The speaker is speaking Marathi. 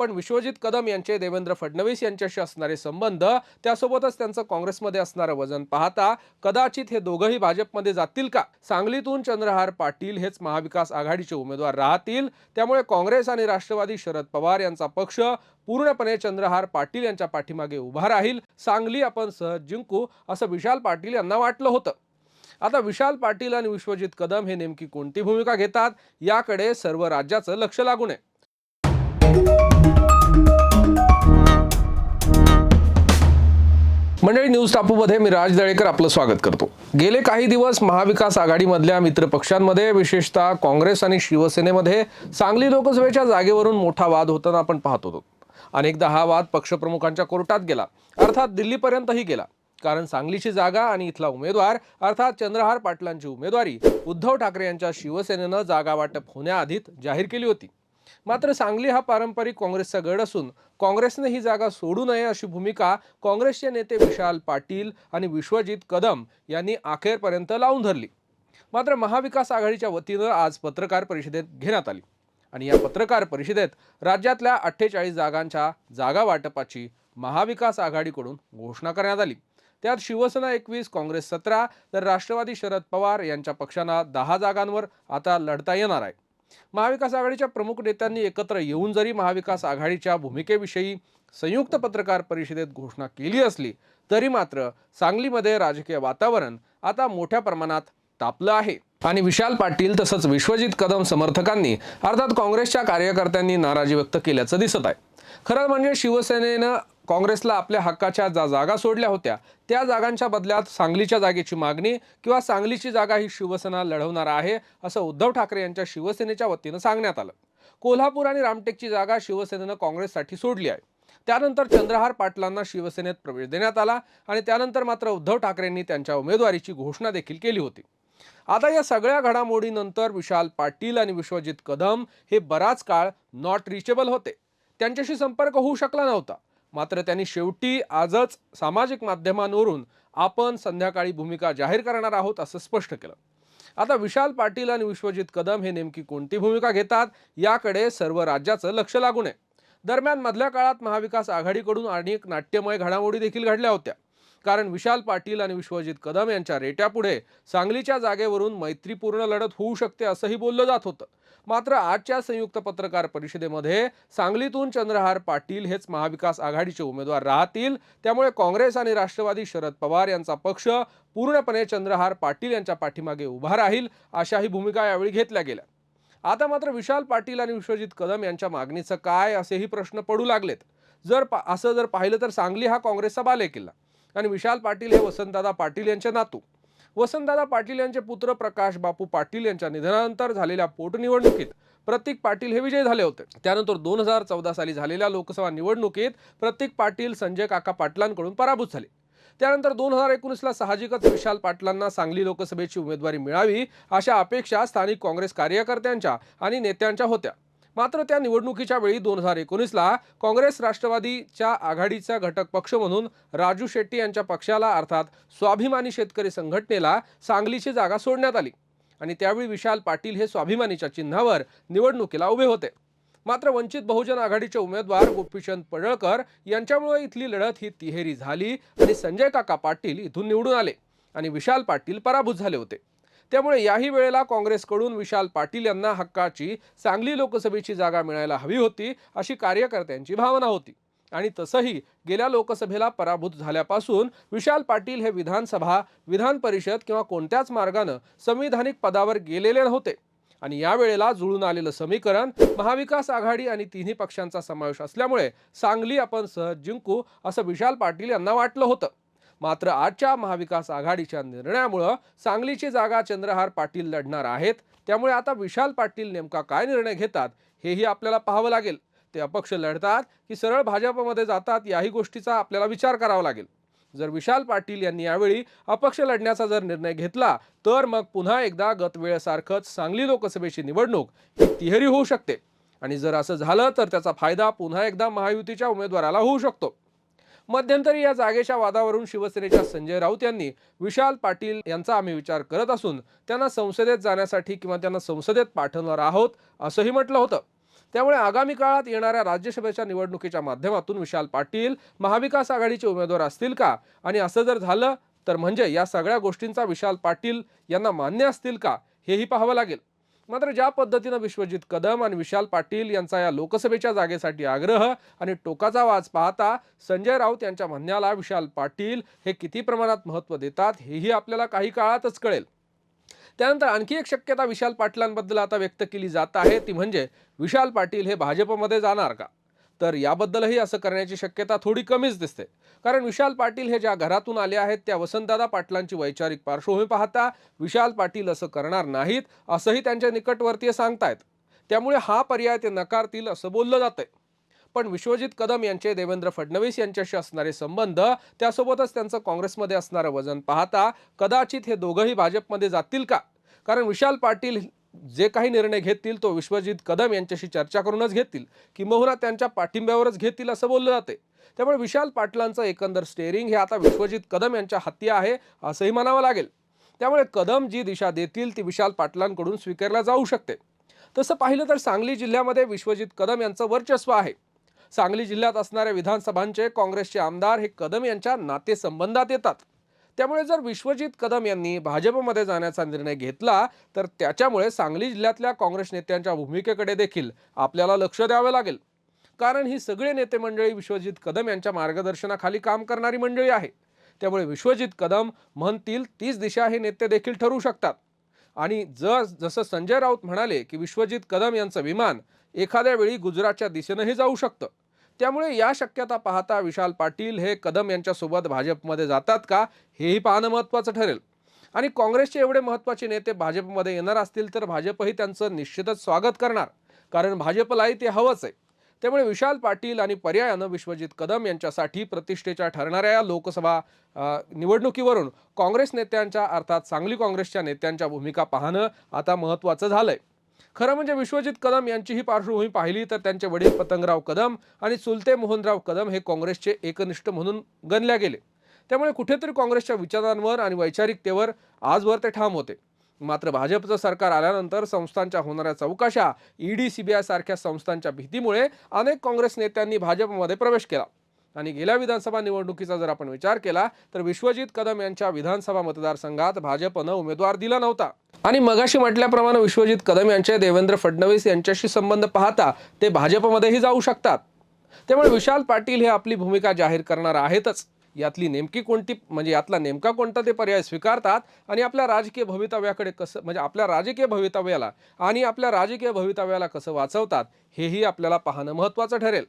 पण विश्वजित कदम यांचे देवेंद्र फडणवीस यांच्याशी असणारे संबंध त्यासोबतच त्यांचं काँग्रेसमध्ये असणारं वजन पाहता कदाचित हे दोघंही भाजपमध्ये जातील का? सांगलीतून चंद्रहार पाटील हेच महाविकास आघाडीचे उमेदवार राहतील. त्यामुळे काँग्रेस आणि राष्ट्रवादी शरद पवार यांचा पक्ष पूर्णपणे चंद्रहार पाटील यांच्या पाठीमागे उभा राहील. सांगली आपण सहज जिंकू असं विशाल पाटील यांना वाटलं होतं. आता विशाल पाटील आणि विश्वजित कदम हे नेमकी कोणती भूमिका घेतात? याकडे सर्व राज्याचं लक्ष लागू नये. मंडळी न्यूज टापूमध्ये मी राज दळेकर आपलं स्वागत करतो. गेले काही दिवस महाविकास आघाडीमधल्या मित्रपक्षांमध्ये विशेषतः काँग्रेस आणि शिवसेनेमध्ये सांगली लोकसभेच्या जागेवरून मोठा वाद होताना आपण पाहत होतो. अनेकदा हा वाद पक्षप्रमुखांच्या कोर्टात गेला अर्थात दिल्लीपर्यंतही गेला. कारण सांगलीची जागा आणि इथला उमेदवार अर्थात चंद्रहार पाटलांची उमेदवारी उद्धव ठाकरे यांच्या शिवसेनेनं जागा वाटप होण्याआधीच जाहीर केली होती. मात्र सांगली हा पारंपरिक काँग्रेसचा गड असून काँग्रेसने ही जागा सोडू नये अशी भूमिका काँग्रेसचे नेते विशाल पाटील आणि विश्वजित कदम यांनी अखेरपर्यंत लावून धरली. मात्र महाविकास आघाडीच्या वतीनं आज पत्रकार परिषदेत घेण्यात आली आणि या पत्रकार परिषदेत राज्यातल्या अठ्ठेचाळीस जागांच्या जागा वाटपाची महाविकास आघाडीकडून घोषणा करण्यात आली. त्यात शिवसेना एकवीस काँग्रेस सतरा तर राष्ट्रवादी शरद पवार यांच्या पक्षांना दहा जागांवर आता लढता येणार आहे. महाविकास आघाडीच्या प्रमुख नेत्यांनी एकत्र येऊन जरी महाविकास आघाडीच्या भूमिकेविषयी संयुक्त पत्रकार परिषदेत घोषणा केली असली तरी मात्र सांगलीमध्ये राजकीय वातावरण आता मोठ्या प्रमाणात तापलं आहे. आणि विशाल पाटील तसंच विश्वजित कदम समर्थकांनी अर्थात काँग्रेसच्या कार्यकर्त्यांनी नाराजी व्यक्त केल्याचं दिसत आहे. खरं म्हणजे शिवसेनेनं काँग्रेसला आपल्या हक्काच्या ज्या जागा सोडल्या होत्या. त्या जागांच्या बदल्यात सांगलीच्या जागेची मागणी किंवा सांगलीची जागा ही शिवसेना लढवणार आहे असं उद्धव ठाकरे यांच्या शिवसेनेच्या वतीनं सांगण्यात आलं. कोल्हापूर आणि रामटेकची जागा शिवसेनेनं काँग्रेससाठी सोडली आहे. त्यानंतर चंद्रहार पाटलांना शिवसेनेत प्रवेश देण्यात आला आणि त्यानंतर मात्र उद्धव ठाकरेंनी त्यांच्या उमेदवारीची घोषणा देखील केली होती. आता या सगळ्या घडामोडीनंतर विशाल पाटील आणि विश्वजित कदम हे बराच काळ नॉट रिचेबल होते. त्यांच्याशी संपर्क होऊ शकला नव्हता. मात्र त्यांनी शेवटी आजच सामाजिक माध्यमांवरून आपण संध्याकाळी भूमिका जाहीर करणार आहोत असं स्पष्ट केलं. आता विशाल पाटील आणि विश्वजित कदम हे नेमकी कोणती भूमिका घेतात याकडे सर्व राज्याचं लक्ष लागून आहे. दरम्यान मधल्या काळात महाविकास आघाडीकडून अनेक नाट्यमय घडामोडी देखील घडल्या होत्या. कारण विशाल पाटील आणि विश्वजित कदम यांच्या रेट्यापुढे सांगलीच्या जागेवरून मैत्रीपूर्ण लढत होऊ शकते असंही बोललं जात होतं. मात्र आजच्या संयुक्त पत्रकार परिषदेमध्ये सांगलीतून चंद्रहार पाटील हेच महाविकास आघाडीचे उमेदवार राहतील. त्यामुळे काँग्रेस आणि राष्ट्रवादी शरद पवार यांचा पक्ष पूर्णपणे चंद्रहार पाटील यांच्या पाठीमागे उभा राहील अशाही भूमिका यावेळी घेतल्या गेल्या. आता मात्र विशाल पाटील आणि विश्वजित कदम यांच्या मागणीचं काय असेही प्रश्न पडू लागलेत. जर असं जर पाहिलं तर सांगली हा काँग्रेसचा बालेकिल्ला आणि विशाल पाटील हे वसंतदादा पाटील यांचे नातू. वसंतदादा पाटील यांचे पुत्र प्रकाश बापू पाटील यांच्या निधनानंतर झालेल्या पोटनिवडणुकीत प्रतीक पाटील हे विजयी झाले होते. त्यानंतर दोन हजार चौदा साली झालेल्या लोकसभा निवडणुकीत प्रतीक पाटील संजय काका पाटलांकडून पराभूत झाले. त्यानंतर दोन हजार एकोणीसला साहजिकच विशाल पाटलांना सांगली लोकसभेची उमेदवारी मिळावी अशा अपेक्षा स्थानिक काँग्रेस कार्यकर्त्यांच्या आणि नेत्यांच्या होत्या. मात्र त्या निवडणुकीच्या वेळी दोन हजार एकोणीसला काँग्रेस राष्ट्रवादीच्या आघाडीचा घटक पक्ष म्हणून राजू शेट्टी यांच्या पक्षाला अर्थात स्वाभिमानी शेतकरी संघटनेला सांगलीची जागा सोडण्यात आली. आणि त्यावेळी विशाल पाटील हे स्वाभिमानीच्या चिन्हावर निवडणुकीला उभे होते. मात्र वंचित बहुजन आघाडीचे उमेदवार गोपीचंद पडळकर यांच्यामुळे इथली लढत ही तिहेरी झाली आणि संजय काका पाटील इथून निवडून आले आणि विशाल पाटील पराभूत झाले होते. त्यामुळे याही वेळेला काँग्रेसकडून विशाल पाटील यांना हक्काची सांगली लोकसभेची जागा मिळायला हवी होती अशी कार्यकर्त्यांची भावना होती. आणि तसंही गेल्या लोकसभेला पराभूत झाल्यापासून विशाल पाटील हे विधानसभा विधान परिषद किंवा कोणत्याच मार्गानं संविधानिक पदावर गेलेले नव्हते. आणि यावेळेला जुळून आलेलं समीकरण महाविकास आघाडी आणि तिन्ही पक्षांचा समावेश असल्यामुळे सांगली आपण सहज जिंकू असं विशाल पाटील यांना वाटलं होतं. मात्र आजच्या महाविकास आघाडीच्या निर्णयामुळं सांगलीची जागा चंद्रहार पाटील लढणार आहेत. त्यामुळे आता विशाल पाटील नेमका काय निर्णय घेतात हेही आपल्याला पाहावं लागेल. ते अपक्ष लढतात की सरळ भाजपमध्ये जातात याही गोष्टीचा आपल्याला विचार करावा लागेल. जर विशाल पाटील यांनी यावेळी अपक्ष लढण्याचा जर निर्णय घेतला तर मग पुन्हा एकदा गतवेळेसारखंच सांगली लोकसभेची निवडणूक ही तिहेरी होऊ शकते. आणि जर असं झालं तर त्याचा फायदा पुन्हा एकदा महायुतीच्या उमेदवाराला होऊ शकतो. मध्यंतरी या जागेच्या वादावरून शिवसेनेच्या संजय राऊत यांनी विशाल पाटील यांचा आम्ही विचार करत असून त्यांना संसदेत जाण्यासाठी किंवा त्यांना संसदेत पाठवणार आहोत असंही म्हटलं होतं. त्यामुळे आगामी काळात येणाऱ्या राज्यसभेच्या निवडणुकीच्या माध्यमातून विशाल पाटील महाविकास आघाडीचे उमेदवार असतील का? आणि असं जर झालं तर म्हणजे या सगळ्या गोष्टींचा विशाल पाटील यांना मान्य असतील का? हेही पाहावं लागेल. मात्र ज्या पद्धतीनं विश्वजित कदम आणि विशाल पाटील यांचा या लोकसभेच्या जागेसाठी आग्रह आणि टोकाचा वाज पाहता संजय राऊत यांच्या म्हणण्याला विशाल पाटील हे किती प्रमाणात महत्त्व देतात हेही आपल्याला काही काळातच कळेल. त्यानंतर आणखी एक शक्यता विशाल पाटलांबद्दल आता व्यक्त केली जात आहे ती म्हणजे विशाल पाटील हे भाजपमध्ये जाणार का? तर याबद्दलही असं करण्याची शक्यता थोडी कमीच दिसते. कारण विशाल पाटील हे ज्या घरातून आले आहेत त्या वसंतदादा पाटलांची वैचारिक पार्श्वभूमी पाहता विशाल पाटील असं करणार नाहीत असंही त्यांच्या निकटवर्तीय सांगतायत. त्यामुळे हा पर्याय ते नकारतील असं बोललं जातंय. पण विश्वजित कदम यांचे देवेंद्र फडणवीस यांच्याशी असणारे संबंध त्यासोबतच त्यांचं काँग्रेसमध्ये असणारं वजन पाहता कदाचित हे दोघंही भाजपमध्ये जातील का? कारण विशाल पाटील जे काही निर्णय घेतील तो विश्वजित कदम यांच्याशी चर्चा करूनच घेतील किंबहुना त्यांच्या पाठिंब्यावरच घेतील असं बोललं जाते. त्यामुळे विशाल पाटलांचं एकंदर स्टेअरिंग हे आता विश्वजित कदम यांच्या हाती आहे असंही म्हणावं लागेल. त्यामुळे कदम जी दिशा देतील ती विशाल पाटलांकडून स्वीकारला जाऊ शकते. तसं पाहिलं तर सांगली जिल्ह्यामध्ये विश्वजित कदम यांचं वर्चस्व आहे. सांगली जिल्ह्यात असणाऱ्या विधानसभांचे काँग्रेसचे आमदार हे कदम यांच्या नातेसंबंधात येतात. त्यामुळे जर विश्वजित कदम यांनी भाजपमध्ये जाण्याचा निर्णय घेतला तर त्याच्यामुळे सांगली जिल्ह्यातल्या काँग्रेस नेत्यांच्या भूमिकेकडे देखील आपल्याला लक्ष द्यावे लागेल. कारण ही सगळे नेते मंडळी विश्वजित कदम यांच्या मार्गदर्शनाखाली काम करणारी मंडळी आहे. त्यामुळे विश्वजित कदम म्हणतील तीच दिशा हे नेते देखील ठरवू शकतात. आणि जर जसं संजय राऊत म्हणाले की विश्वजित कदम यांचं विमान एखाद्या वेळी गुजरातच्या दिशेनंही जाऊ शकतं. त्यामुळे या शक्यता पाहता विशाल पाटील हे कदम यांच्यासोबत भाजपमध्ये जातात का हेही पाहणं महत्त्वाचं ठरेल. आणि काँग्रेसचे एवढे महत्त्वाचे नेते भाजपमध्ये येणार असतील तर भाजपही त्यांचं निश्चितच स्वागत करणार कारण भाजपलाही ते हवंच आहे. त्यामुळे विशाल पाटील आणि पर्यायानं विश्वजित कदम यांच्यासाठी प्रतिष्ठेच्या ठरणाऱ्या या लोकसभा निवडणुकीवरून काँग्रेस नेत्यांच्या अर्थात सांगली काँग्रेसच्या नेत्यांच्या भूमिका पाहणं आता महत्त्वाचं झालं आहे खरं म्हणजे विश्वजित कदम यांची ही पार्श्वभूमी पाहिली तर त्यांचे वडील पतंगराव कदम आणि चुलते मोहनराव कदम हे काँग्रेसचे एकनिष्ठ म्हणून गणल्या गेले. त्यामुळे कुठेतरी काँग्रेसच्या विचारांवर आणि वैचारिकतेवर आजवर ते ठाम होते. मात्र भाजपचं सरकार आल्यानंतर संस्थांच्या होणाऱ्या चौकशा ईडी सीबीआय सारख्या संस्थांच्या भीतीमुळे अनेक काँग्रेस नेत्यांनी भाजपमध्ये प्रवेश केला. आणि गेल्या विधानसभा निवडणुकीचा जर आपण विचार केला तर विश्वजित कदम यांच्या विधानसभा मतदारसंघात भाजपनं उमेदवार दिला नव्हता. आणि मगाशी म्हटल्याप्रमाणे विश्वजित कदम यांचे देवेंद्र फडणवीस यांच्याशी संबंध पाहता ते भाजपमध्येही जाऊ शकतात. त्यामुळे विशाल पाटील हे आपली भूमिका जाहीर करणार आहेतच. यातली नेमकी कोणती म्हणजे यातला नेमका कोणता ते पर्याय स्वीकारतात आणि आपल्या राजकीय भवितव्याकडे कसं म्हणजे आपल्या राजकीय भवितव्याला आणि आपल्या राजकीय भवितव्याला कसं वाचवतात हेही आपल्याला पाहणं महत्त्वाचं ठरेल.